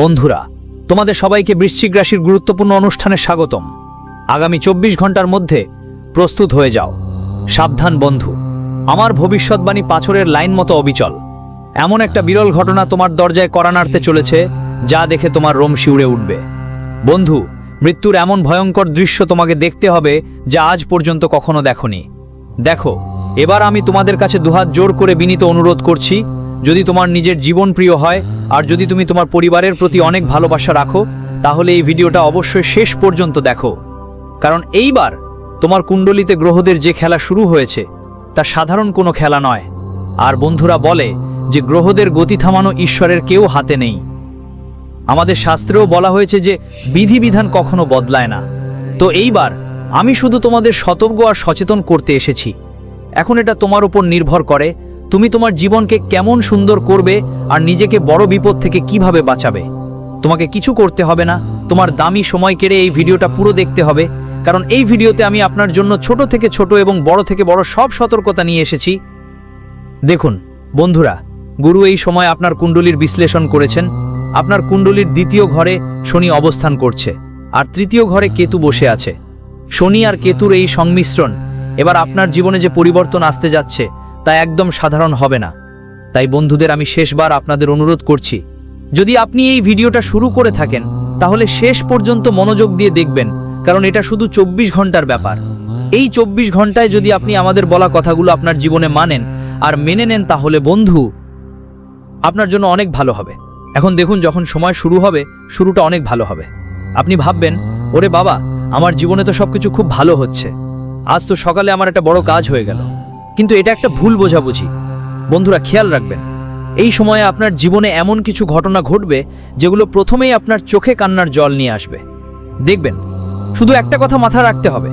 বন্ধুরা, তোমাদের সবাইকে বৃশ্চিক রাশির গুরুত্বপূর্ণ অনুষ্ঠানে স্বাগতম। আগামী চব্বিশ ঘণ্টার মধ্যে প্রস্তুত হয়ে যাও। সাবধান বন্ধু, আমার ভবিষ্যৎবাণী পাথরের লাইন মতো অবিচল। এমন একটা বিরল ঘটনা তোমার দরজায় করা নাড়তে চলেছে, যা দেখে তোমার রোম শিউড়ে উঠবে। বন্ধু, মৃত্যুর এমন ভয়ঙ্কর দৃশ্য তোমাকে দেখতে হবে, যা আজ পর্যন্ত কখনো দেখনি। দেখো, এবার আমি তোমাদের কাছে দুহাত জোর করে বিনীত অনুরোধ করছি যদি তোমার নিজের জীবন প্রিয় হয়, আর যদি তুমি তোমার পরিবারের প্রতি অনেক ভালোবাসা রাখো, তাহলে এই ভিডিওটা অবশ্যই শেষ পর্যন্ত দেখো। কারণ এইবার তোমার কুণ্ডলিতে গ্রহদের যে খেলা শুরু হয়েছে, তা সাধারণ কোনো খেলা নয়। আর বন্ধুরা বলে যে গ্রহদের গতি থামানো ঈশ্বরের কেউ হাতে নেই। আমাদের শাস্ত্রেও বলা হয়েছে যে বিধিবিধান কখনো বদলায় না। তো এইবার আমি শুধু তোমাদের সতর্ক আর সচেতন করতে এসেছি। এখন এটা তোমার উপর নির্ভর করে তুমি তোমার জীবনকে কেমন সুন্দর করবে আর নিজেকে বড় বিপদ থেকে কীভাবে বাঁচাবে? তোমাকে কিছু করতে হবে না। তোমার দামি সময় কেড়ে এই ভিডিওটা পুরো দেখতে হবে। কারণ এই ভিডিওতে আমি আপনার জন্য ছোট থেকে ছোট এবং বড় থেকে বড় সব সতর্কতা নিয়ে এসেছি। দেখুন, বন্ধুরা, গুরু এই সময় আপনার কুণ্ডলীর বিশ্লেষণ করেছেন। আপনার কুণ্ডলীর দ্বিতীয় ঘরে শনি অবস্থান করছে আর তৃতীয় ঘরে কেতু বসে আছে। শনি আর কেতুর এই সংমিশ্রণ এবার আপনার জীবনে যে পরিবর্তন আসতে যাচ্ছে তা একদম সাধারণ হবে না। তাই বন্ধুদের আমি শেষবার আপনাদের অনুরোধ করছি, যদি আপনি এই ভিডিওটা শুরু করে থাকেন, তাহলে শেষ পর্যন্ত মনোযোগ দিয়ে দেখবেন, কারণ এটা শুধু চব্বিশ ঘণ্টার ব্যাপার। এই চব্বিশ ঘন্টায় যদি আপনি আমাদের বলা কথাগুলো আপনার জীবনে মানেন আর মেনে নেন, তাহলে বন্ধু, আপনার জন্য অনেক ভালো হবে। এখন দেখুন, যখন সময় শুরু হবে, শুরুটা অনেক ভালো হবে। আপনি ভাববেন, ওরে বাবা, আমার জীবনে তো সবকিছু খুব ভালো হচ্ছে। আজ তো সকালে আমার একটা বড় কাজ হয়ে গেল। কিন্তু এটা একটা ভুল বোঝাবুঝি। বন্ধুরা, খেয়াল রাখবেন, এই সময়ে আপনার জীবনে এমন কিছু ঘটনা ঘটবে যেগুলো প্রথমেই আপনার চোখে কান্নার জল নিয়ে আসবে। দেখবেন, শুধু একটা কথা মাথা রাখতে হবে,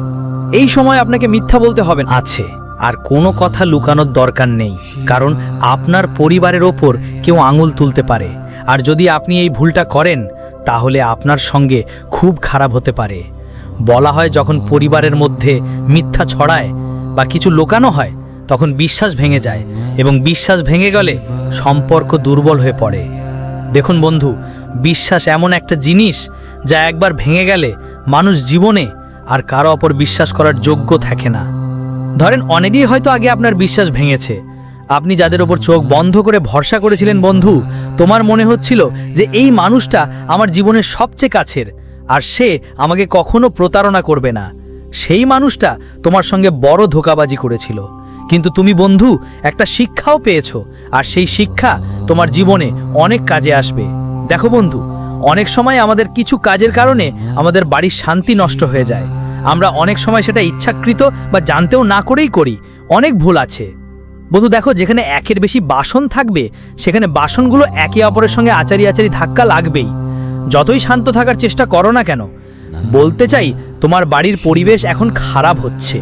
এই সময় আপনাকে মিথ্যা বলতে হবে আছে, আর কোনো কথা লুকানোর দরকার নেই, কারণ আপনার পরিবারের ওপর কেউ আঙুল তুলতে পারে। আর যদি আপনি এই ভুলটা করেন, তাহলে আপনার সঙ্গে খুব খারাপ হতে পারে। বলা হয় যখন পরিবারের মধ্যে মিথ্যা ছড়ায় বা কিছু লোকানো হয় তখন বিশ্বাস ভেঙে যায় এবং বিশ্বাস ভেঙে গেলে সম্পর্ক দুর্বল হয়ে পড়ে। দেখুন বন্ধু, বিশ্বাস এমন একটা জিনিস যা একবার ভেঙে গেলে মানুষ জীবনে আর কারও অপর বিশ্বাস করার যোগ্য থাকে না। ধরেন অনেকেই হয়তো আগে আপনার বিশ্বাস ভেঙেছে। আপনি যাদের ওপর চোখ বন্ধ করে ভরসা করেছিলেন বন্ধু, তোমার মনে হচ্ছিল যে এই মানুষটা আমার জীবনের সবচেয়ে কাছের আর সে আমাকে কখনো প্রতারণা করবে না। সেই মানুষটা তোমার সঙ্গে বড় ধোকাবাজি করেছিল। কিন্তু তুমি বন্ধু, একটা শিক্ষাও পেয়েছ, আর সেই শিক্ষা তোমার জীবনে অনেক কাজে আসবে। দেখো বন্ধু, অনেক সময় আমাদের কিছু কাজের কারণে আমাদের বাড়ির শান্তি নষ্ট হয়ে যায়। আমরা অনেক সময় সেটা ইচ্ছাকৃত বা জানতেও না করেই করি। অনেক ভুল আছে। বন্ধু, দেখো, যেখানে একের বেশি বাসন থাকবে, সেখানে বাসনগুলো একে অপরের সঙ্গে আচারি আচারি ধাক্কা লাগবেই। যতই শান্ত থাকার চেষ্টা করো না কেন, বলতে চাই তোমার বাড়ির পরিবেশ এখন খারাপ হচ্ছে,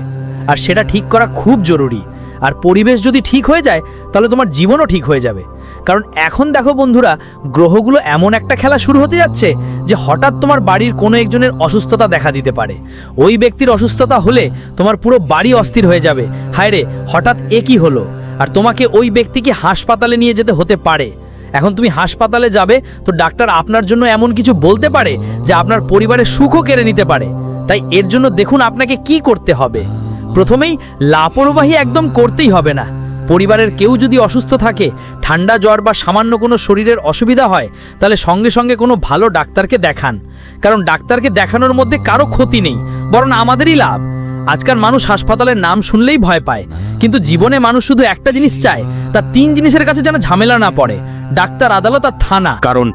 আর সেটা ঠিক করা খুব জরুরি। আর পরিবেশ যদি ঠিক হয়ে যায়, তাহলে তোমার জীবনও ঠিক হয়ে যাবে। কারণ এখন দেখো বন্ধুরা, গ্রহগুলো এমন একটা খেলা শুরু হতে যাচ্ছে যে হঠাৎ তোমার বাড়ির কোনো একজনের অসুস্থতা দেখা দিতে পারে। ওই ব্যক্তির অসুস্থতা হলে তোমার পুরো বাড়ি অস্থির হয়ে যাবে। হায় রে, হঠাৎ একই হলো? আর তোমাকে ওই ব্যক্তিকে হাসপাতালে নিয়ে যেতে হতে পারে। এখন তুমি হাসপাতালে যাবে, তো ডাক্তার আপনার জন্য এমন কিছু বলতে পারে যে আপনার পরিবারের সুখও কেড়ে নিতে পারে। তাই এর জন্য দেখুন আপনাকে কি করতে হবে। প্রথমেই লাপরবাহী একদম করতেই হবে না। পরিবারের কেউ যদি অসুস্থ থাকে, ঠান্ডা জ্বর বা সামান্য কোনো শরীরের অসুবিধা হয়, তাহলে সঙ্গে সঙ্গে কোনো ভালো ডাক্তারকে দেখান। কারণ ডাক্তারকে দেখানোর মধ্যে কারও ক্ষতি নেই, বরং আমাদেরই লাভ। আজকাল মানুষ হাসপাতালের নাম শুনলেই ভয় পায়, কিন্তু জীবনে মানুষ শুধু একটা জিনিস চায় তার তিন জিনিসের কাছে যেন ঝামেলা না পড়ে, ডাক্তার আদালত আর থানা। কারণ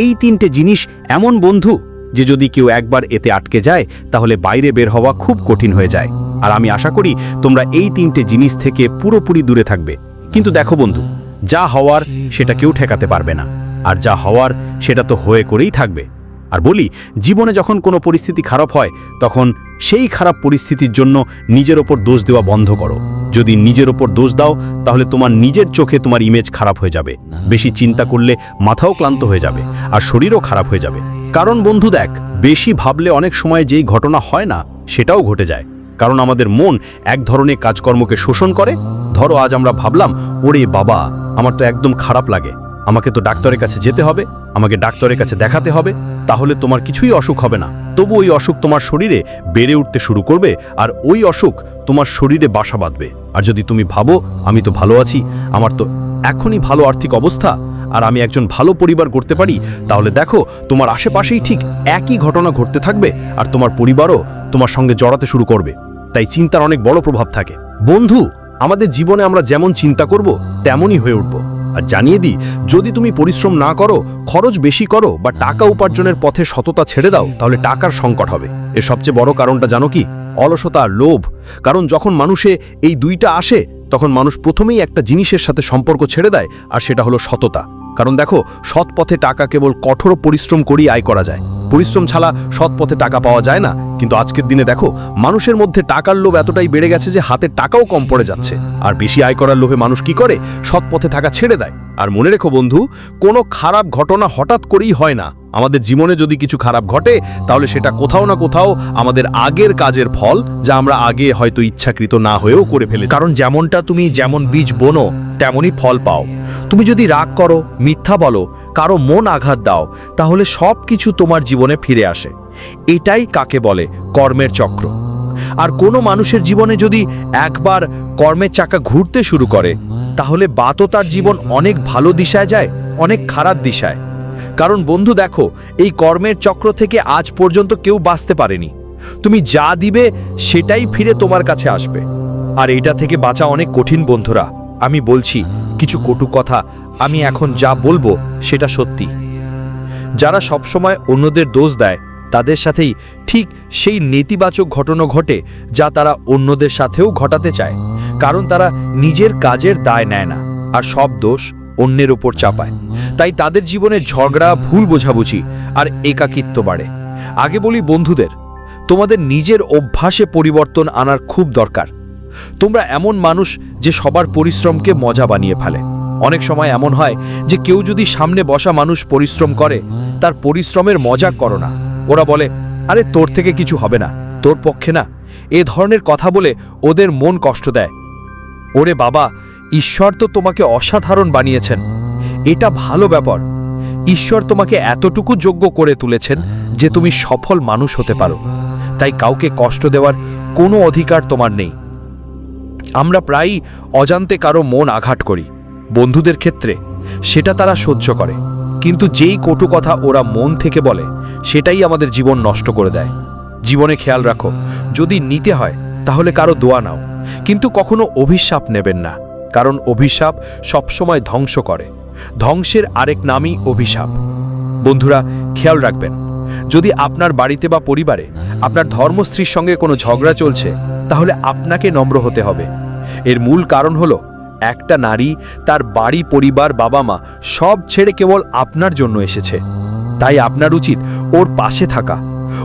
এই তিনটে জিনিস এমন বন্ধু যে যদি কেউ একবার এতে আটকে যায়, তাহলে বাইরে বের হওয়া খুব কঠিন হয়ে যায়। আর আমি আশা করি তোমরা এই তিনটে জিনিস থেকে পুরোপুরি দূরে থাকবে। কিন্তু দেখো বন্ধু, যা হওয়ার সেটা কেউ ঠেকাতে পারবে না। আর যা হওয়ার সেটা তো হয়ে করেই থাকবে। আর বলি, জীবনে যখন কোনো পরিস্থিতি খারাপ হয়, তখন সেই খারাপ পরিস্থিতির জন্য নিজের ওপর দোষ দেওয়া বন্ধ করো। যদি নিজের ওপর দোষ দাও, তাহলে তোমার নিজের চোখে তোমার ইমেজ খারাপ হয়ে যাবে। বেশি চিন্তা করলে মাথাও ক্লান্ত হয়ে যাবে, আর শরীরও খারাপ হয়ে যাবে। কারণ বন্ধু দেখ, বেশি ভাবলে অনেক সময় যেই ঘটনা হয় না, সেটাও ঘটে যায়। কারণ আমাদের মন এক ধরনের কাজকর্মকে শোষণ করে। ধরো আজ আমরা ভাবলাম, ওরে বাবা, আমার তো একদম খারাপ লাগে। আমাকে তো ডাক্তারের কাছে যেতে হবে, আমাকে ডাক্তারের কাছে দেখাতে হবে। তাহলে তোমার কিছুই অসুখ হবে না। তবু ওই অসুখ তোমার শরীরে বেড়ে উঠতে শুরু করবে, আর ওই অসুখ তোমার শরীরে বাসা বাঁধবে। আর যদি তুমি ভাবো, আমি তো ভালো আছি, আমার তো এখনই ভালো আর্থিক অবস্থা আর আমি একজন ভালো পরিবার করতে পারি? তাহলে দেখো, তোমার আশেপাশেই ঠিক একই ঘটনা ঘটতে থাকবে আর তোমার পরিবারও তোমার সঙ্গে জড়াতে শুরু করবে। তাই চিন্তার অনেক বড় প্রভাব থাকে। বন্ধু, আমাদের জীবনে আমরা যেমন চিন্তা করব, তেমনই হয়ে উঠব। আর জানিয়ে দিই, যদি তুমি পরিশ্রম না করো, খরচ বেশি করো বা টাকা উপার্জনের পথে সততা ছেড়ে দাও, তাহলে টাকার সংকট হবে। এর সবচেয়ে বড় কারণটা জানো কি? অলসতা লোভ। কারণ যখন মানুষে এই দুইটা আসে তখন মানুষ প্রথমেই একটা জিনিসের সাথে সম্পর্ক ছেড়ে দেয়, আর সেটা হলো সততা। কারণ দেখো, সৎ পথে টাকা কেবল কঠোর পরিশ্রম করেই আয় করা যায়। পরিশ্রম ছাড়া সৎ পথে টাকা পাওয়া যায় না। কিন্তু আজকের দিনে দেখো, মানুষের মধ্যে টাকার লোভ এতটাই বেড়ে গেছে যে হাতে টাকাও কম পড়ে যাচ্ছে। আর বেশি আয় করার লোভে মানুষ কি করে? সৎ পথে থাকা ছেড়ে দেয়। আর মনে রেখো বন্ধু, কোনো খারাপ ঘটনা হঠাৎ করেই হয় না। আমাদের জীবনে যদি কিছু খারাপ ঘটে, তাহলে সেটা কোথাও না কোথাও আমাদের আগের কাজের ফল যা আমরা আগে হয়তো ইচ্ছাকৃত না হয়েও করে ফেলে কারণ যেমনটা তুমি যেমন বীজ বোনো, তেমনই ফল পাও। তুমি যদি রাগ করো, মিথ্যা বলো, কারও মন আঘাত দাও, তাহলে সব কিছু তোমার জীবনে ফিরে আসে। এটাই কাকে বলে কর্মের চক্র। আর কোনো মানুষের জীবনে যদি একবার কর্মের চাকা ঘুরতে শুরু করে, তাহলে বাতো তার জীবন অনেক ভালো দিশায় যায়, অনেক খারাপ দিশায়। কারণ বন্ধু দেখো, এই কর্মের চক্র থেকে আজ পর্যন্ত কেউ বাঁচতে পারেনি। তুমি যা দিবে, সেটাই ফিরে তোমার কাছে আসবে। আর এটা থেকে বাঁচা অনেক কঠিন, বন্ধুরা। আমি বলছি, কিছু কটু কথা। আমি এখন যা বলব, সেটা সত্যি। যারা সবসময় অন্যদের দোষ দেয়, তাদের সাথেই ঠিক সেই নেতিবাচক ঘটনা ঘটে, যা তারা অন্যদের সাথেও ঘটাতে চায়। কারণ তারা নিজের কাজের দায় নেয় না, আর সব দোষ অন্যের ওপর চাপায়। তাই তাদের জীবনে ঝগড়া, ভুল বোঝাবুঝি আর একাকিত্ব বাড়ে। আগে বলি বন্ধুদের, তোমাদের নিজের অভ্যাসে পরিবর্তন আনার খুব দরকার। তোমরা এমন মানুষ যে সবার পরিশ্রমকে মজা বানিয়ে ফেলে। অনেক সময় এমন হয় যে কেউ যদি সামনে বসা মানুষ পরিশ্রম করে, তার পরিশ্রমের মজা করো না। ওরা বলে, আরে, তোর থেকে কিছু হবে না, তোর পক্ষে না। এ ধরনের কথা বলে ওদের মন কষ্ট দেয়। ওরে বাবা, ঈশ্বর তো তোমাকে অসাধারণ বানিয়েছেন। এটা ভালো ব্যাপার। ঈশ্বর তোমাকে এতটুকু যোগ্য করে তুলেছেন যে তুমি সফল মানুষ হতে পারো। তাই কাউকে কষ্ট দেওয়ার কোনো অধিকার তোমার নেই। আমরা প্রায়ই অজান্তে কারও মন আঘাত করি, বন্ধুদের ক্ষেত্রে সেটা তারা সহ্য করে। কিন্তু যেই কটু কথা ওরা মন থেকে বলে, সেটাই আমাদের জীবন নষ্ট করে দেয়। জীবনে খেয়াল রাখো, যদি নিতে হয়, তাহলে কারও দোয়া নাও। কিন্তু কখনো অভিশাপ নেবেন না, কারণ অভিশাপ সবসময় ধ্বংস করে। ধ্বংসের আরেক নামই অভিশাপ। বন্ধুরা, খেয়াল রাখবেন, যদি আপনার বাড়িতে বা পরিবারে আপনার ধর্মস্ত্রীর সঙ্গে কোনো ঝগড়া চলছে, তাহলে আপনাকে নম্র হতে হবে। এর মূল কারণ হলো, একটা নারী তার বাড়ি, পরিবার বাবা মা সব ছেড়ে কেবল আপনার জন্য এসেছে। তাই আপনার উচিত ওর পাশে থাকা,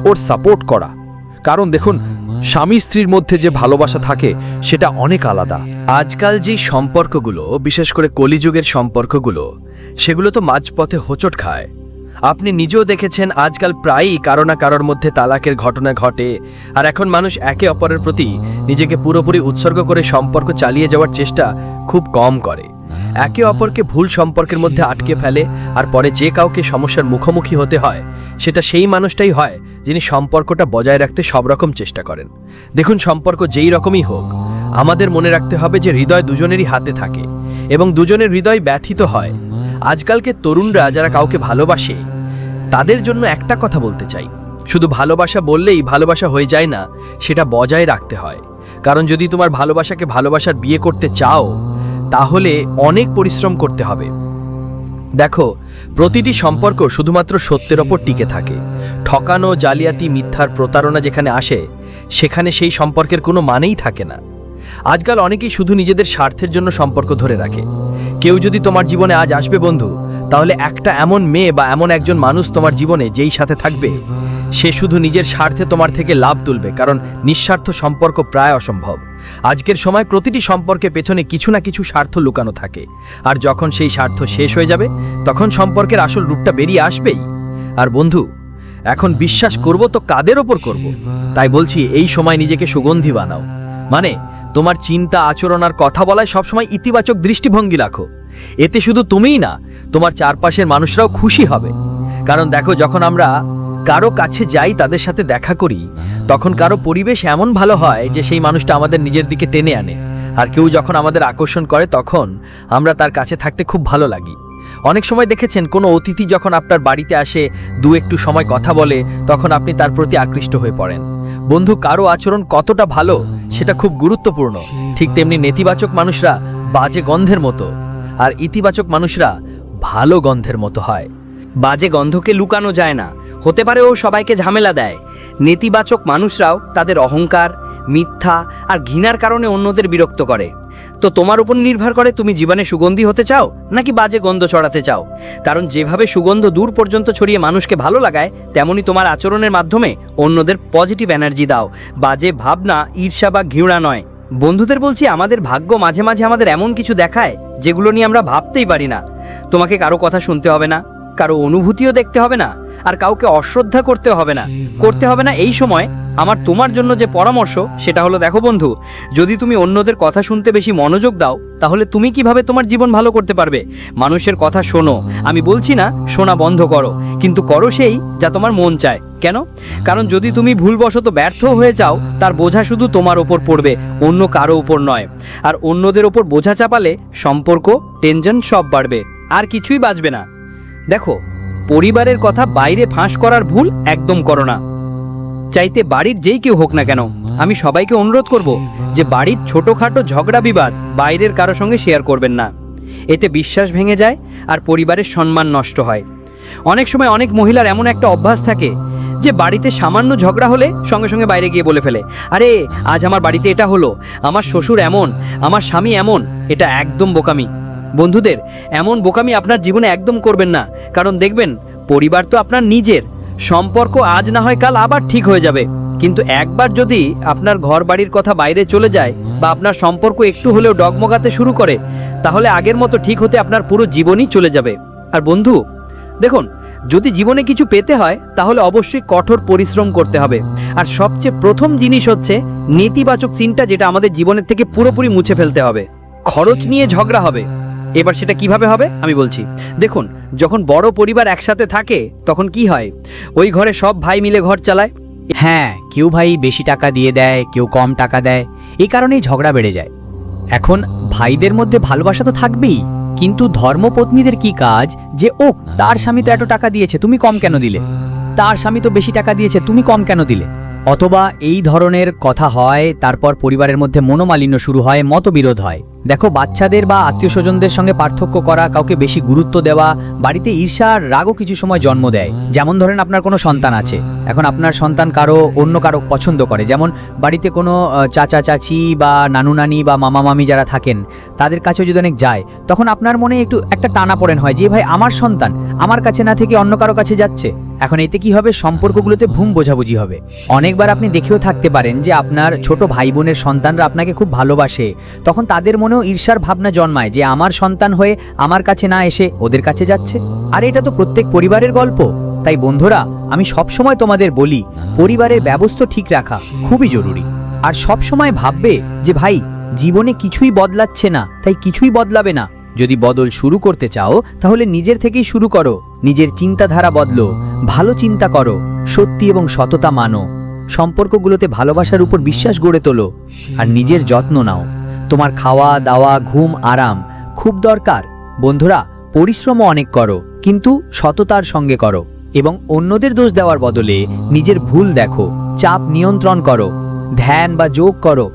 ওর সাপোর্ট করা। কারণ দেখুন স্বামী স্ত্রীর মধ্যে যে ভালোবাসা থাকে, সেটা অনেক আলাদা। আজকাল যে সম্পর্কগুলো, বিশেষ করে কলিযুগের সম্পর্কগুলো, সেগুলো তো মাঝপথে হোঁচট খায়। আপনি নিজেও দেখেছেন, আজকাল প্রায়ই কারও না কারোর মধ্যে তালাকের ঘটনা ঘটে, আর এখন মানুষ একে অপরের প্রতি নিজেকে পুরোপুরি উৎসর্গ করে সম্পর্ক চালিয়ে যাওয়ার চেষ্টা খুব কম করে। একে অপরকে ভুল সম্পর্কের মধ্যে আটকে ফেলে আর পরে যে কাউকে সমস্যার মুখোমুখি হতে হয়, সেটা সেই মানুষটাই হয় যিনি সম্পর্কটা বজায় রাখতে সব রকম চেষ্টা করেন। দেখুন, সম্পর্ক যেই রকমই হোক, আমাদের মনে রাখতে হবে যে হৃদয় দুজনেরই হাতে থাকে এবং দুজনের হৃদয় ব্যথিত হয়। আজকালকে তরুণরা যারা কাউকে ভালোবাসে, তাদের জন্য একটা কথা বলতে চাই। শুধু ভালোবাসা বললেই ভালোবাসা হয়ে যায় না, সেটা বজায় রাখতে হয়। কারণ যদি তোমার ভালোবাসাকে ভালোবাসার বিয়ে করতে চাও তাহলে অনেক পরিশ্রম করতে হবে। দেখো, প্রতিটি সম্পর্ক শুধুমাত্র সত্যের ওপর টিকে থাকে। ঠকানো, জালিয়াতি, মিথ্যার প্রতারণা যেখানে আসে, সেখানে সেই সম্পর্কের কোনো মানেই থাকে না। আজকাল অনেকেই শুধু নিজেদের স্বার্থের জন্য সম্পর্ক ধরে রাখে। কেউ যদি তোমার জীবনে আজ আসবে বন্ধু, তাহলে একটা এমন মেয়ে বা এমন একজন মানুষ তোমার জীবনে যেই সাথে থাকবে সে শুধু নিজের স্বার্থে তোমার থেকে লাভ তুলবে, কারণ নিঃস্বার্থ সম্পর্ক প্রায় অসম্ভব। আজকের সময় প্রতিটি সম্পর্কে পেছনে কিছু না কিছু স্বার্থ লুকানো থাকে। আর যখন সেই স্বার্থ শেষ হয়ে যাবে, তখন সম্পর্কের আসল রূপটা বেরিয়ে আসবেই। আর বন্ধু, এখন বিশ্বাস করব তো কাদের ওপর করব? তাই বলছি, এই সময় নিজেকে সুগন্ধি বানাও। মানে তোমার চিন্তা, আচরণ আর কথা বলায় সবসময় ইতিবাচক দৃষ্টিভঙ্গি রাখো। এতে শুধু তুমিই না, তোমার চারপাশের মানুষরাও খুশি হবে। কারণ দেখো, যখন আমরা কারও কাছে যাই তাদের সাথে দেখা করি, তখন কারও পরিবেশ এমন ভালো হয় যে সেই মানুষটা আমাদের নিজের দিকে টেনে আনে। আর কেউ যখন আমাদের আকর্ষণ করে, তখন আমরা তার কাছে থাকতে খুব ভালো লাগি। অনেক সময় দেখেছেন, কোনো অতিথি যখন আপনার বাড়িতে আসে, দু একটু সময় কথা বলে, তখন আপনি তার প্রতি আকৃষ্ট হয়ে পড়েন। বন্ধু, কারও আচরণ কতটা ভালো, সেটা খুব গুরুত্বপূর্ণ। ঠিক তেমনি নেতিবাচক মানুষরা বাজে গন্ধের মতো, আর ইতিবাচক মানুষরা ভালো গন্ধের মতো হয়। বাজে গন্ধকে লুকানো যায় না। হতে পারে ও সবাইকে ঝামেলা দেয়। নেতিবাচক মানুষরাও তাদের অহংকার, মিথ্যা আর ঘৃণার কারণে অন্যদের বিরক্ত করে। তো তোমার উপর নির্ভর করে তুমি জীবনে সুগন্ধি হতে চাও, নাকি বাজে গন্ধ ছড়াতে চাও? কারণ যেভাবে সুগন্ধ দূর পর্যন্ত ছড়িয়ে মানুষকে ভালো লাগায়, তেমনি তোমার আচরণের মাধ্যমে অন্যদের পজিটিভ এনার্জি দাও। বাজে ভাবনা, ঈর্ষা বা ঘৃণা নয়। বন্ধুদের বলছি, আমাদের ভাগ্য মাঝে মাঝে আমাদের এমন কিছু দেখায়, যেগুলো নিয়ে আমরা ভাবতেই পারি না। তোমাকে কারও কথা শুনতে হবে না, কারও অনুভূতিও দেখতে হবে না। আর কাউকে অশ্রদ্ধা করতে হবে না। করতে হবে না এই সময় আমার তোমার জন্য যে পরামর্শ, সেটা হলো দেখো বন্ধু, যদি তুমি অন্যদের কথা শুনতে বেশি মনোযোগ দাও, তাহলে তুমি কীভাবে তোমার জীবন ভালো করতে পারবে? মানুষের কথা শোনো, আমি বলছি না, শোনা বন্ধ করো, কিন্তু করো সেই যা তোমার মন চায়। কেন? কারণ যদি তুমি ভুলবশত ব্যর্থ হয়ে যাও, তার বোঝা শুধু তোমার ওপর পড়বে, অন্য কারও ওপর নয়। আর অন্যদের ওপর বোঝা চাপালে সম্পর্ক টেনশন সব বাড়বে, আর কিছুই বাঁচবে না। দেখো পরিবারের কথা বাইরে ফাঁস করার ভুল একদম করো না। চাইতে বাড়ির যেই কেউ হোক না কেন, আমি সবাইকে অনুরোধ করব যে বাড়ির ছোটোখাটো ঝগড়া বিবাদ বাইরের কারও সঙ্গে শেয়ার করবেন না। এতে বিশ্বাস ভেঙে যায় আর পরিবারের সম্মান নষ্ট হয়। অনেক সময় অনেক মহিলার এমন একটা অভ্যাস থাকে যে বাড়িতে সামান্য ঝগড়া হলে সঙ্গে সঙ্গে বাইরে গিয়ে বলে ফেলে, আরে, আজ আমার বাড়িতে এটা হলো, আমার শ্বশুর এমন, আমার স্বামী এমন, এটা একদম বোকামি। বন্ধুদের, এমন বোকামি আপনার জীবনে একদম করবেন না। কারণ দেখবেন, পরিবার তো আপনার নিজের। সম্পর্ক আজ না হয় কাল আবার ঠিক হয়ে যাবে। কিন্তু একবার যদি আপনার ঘর বাড়ির কথা বাইরে চলে যায় বা আপনার সম্পর্ক একটু হলেও ডগমগাতে শুরু করে, তাহলে আগের মতো ঠিক হতে আপনার পুরো জীবনই চলে যাবে। আর বন্ধু, দেখুন, যদি জীবনে কিছু পেতে হয়, তাহলে অবশ্যই কঠোর পরিশ্রম করতে হবে। আর সবচেয়ে প্রথম জিনিস হচ্ছে নেতিবাচক চিন্তা যেটা আমাদের জীবনের থেকে পুরোপুরি মুছে ফেলতে হবে। খরচ নিয়ে ঝগড়া হবে। এবার সেটা কীভাবে হবে, আমি বলছি। দেখুন, যখন বড় পরিবার একসাথে থাকে, তখন কি হয়? ওই ঘরে সব ভাই মিলে ঘর চালায়। হ্যাঁ কেউ ভাই বেশি টাকা দিয়ে দেয়, কেউ কম টাকা দেয়। এই কারণেই ঝগড়া বেড়ে যায়। এখন ভাইদের মধ্যে ভালোবাসা তো থাকবেই, কিন্তু ধর্মপত্নীদের কি কাজ? যে ও তার স্বামী তো এত টাকা দিয়েছে, তুমি কম কেন দিলে? তার স্বামী তো বেশি টাকা দিয়েছে, তুমি কম কেন দিলে? অথবা এই ধরনের কথা হয়, তারপর পরিবারের মধ্যে মনোমালিন্য শুরু হয়, মতবিরোধ হয়। দেখো, বাচ্চাদের বা আত্মীয় স্বজনদের সঙ্গে পার্থক্য করা, কাউকে বেশি গুরুত্ব দেওয়া, বাড়িতে ঈর্ষা আর রাগও কিছু সময় জন্ম দেয়। যেমন ধরেন আপনার কোনো সন্তান আছে। এখন আপনার সন্তান কারও অন্য কারও পছন্দ করে। যেমন বাড়িতে কোনো চাচা, চাচি বা নানু, নানি বা মামা, মামি যারা থাকেন, তাদের কাছে যদি অনেক যায়, তখন আপনার মনে একটু একটা টানা পড়েন হয় যে ভাই, আমার সন্তান, আমার কাছে না থেকে অন্য কারও কাছে যাচ্ছে? এখন এতে কি হবে? সম্পর্কগুলোতে ভুম বোঝাবুঝি হবে। অনেকবার আপনি দেখেও থাকতে পারেন যে আপনার ছোট ভাই বোনের সন্তানরা আপনাকে খুব ভালোবাসে। তখন তাদের মনেও ঈর্ষার ভাবনা জন্মায় যে আমার সন্তান হয়ে আমার কাছে না এসে ওদের কাছে যাচ্ছে। আর এটা তো প্রত্যেক পরিবারের গল্প। তাই বন্ধুরা, আমি সবসময় তোমাদের বলি, পরিবারের ব্যবস্থা ঠিক রাখা খুবই জরুরি। আর সবসময় ভাববে যে ভাই, জীবনে কিছুই বদলাচ্ছে না, তাই কিছুই বদলাবে না। যদি বদল শুরু করতে চাও, তাহলে নিজের থেকেই শুরু করো। নিজের চিন্তাধারা বদলো। ভালো চিন্তা করো। সত্যি এবং সততা মানো। সম্পর্কগুলোতে ভালোবাসার উপর বিশ্বাস গড়ে তোলো। আর নিজের যত্ন নাও। তোমার খাওয়া, দাওয়া, ঘুম, আরাম খুব দরকার। বন্ধুরা, পরিশ্রমও অনেক করো, কিন্তু সততার সঙ্গে করো এবং অন্যদের দোষ দেওয়ার বদলে নিজের ভুল দেখো। চাপ নিয়ন্ত্রণ করো। ধ্যান বা যোগ করো।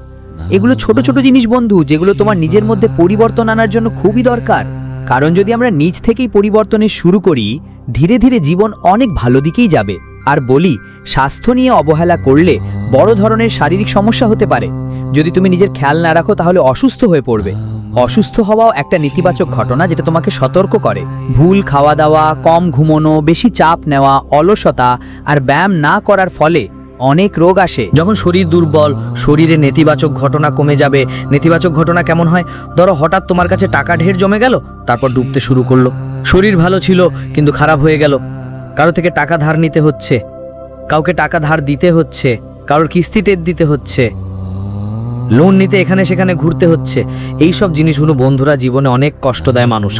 এগুলো ছোট ছোট জিনিস বন্ধু যেগুলো তোমার নিজের মধ্যে পরিবর্তন আনার জন্য খুবই দরকার। কারণ যদি আমরা নিজ থেকেই পরিবর্তনের শুরু করি ধীরে ধীরে জীবন অনেক ভালো দিকেই যাবে। আর বলি স্বাস্থ্য নিয়ে অবহেলা করলে বড় ধরনের শারীরিক সমস্যা হতে পারে। যদি তুমি নিজের খেয়াল না রাখো তাহলে অসুস্থ হয়ে পড়বে। অসুস্থ হওয়াও একটা নেতিবাচক ঘটনা যেটা তোমাকে সতর্ক করে। ভুল খাওয়া দাওয়া কম ঘুমোনো বেশি চাপ নেওয়া অলসতা আর ব্যায়াম না করার ফলে অনেক রোগ আসে। যখন শরীর দুর্বল, শরীরে নেতিবাচক ঘটনা কমে যাবে, নেতিবাচক ঘটনা কেমন হয়? ধরো হঠাৎ তোমার কাছে টাকা ঢের জমে গেল, তারপর ডুবতে শুরু করল। শরীর ভালো ছিল, কিন্তু খারাপ হয়ে গেল। কারও থেকে টাকা ধার নিতে হচ্ছে, কাউকে টাকা ধার দিতে হচ্ছে, কারোর কিস্তি টের দিতে হচ্ছে। লোন নিতে এখানে সেখানে ঘুরতে হচ্ছে। এই সব জিনিসগুলো বন্ধুরা জীবনে অনেক কষ্ট দেয় মানুষ।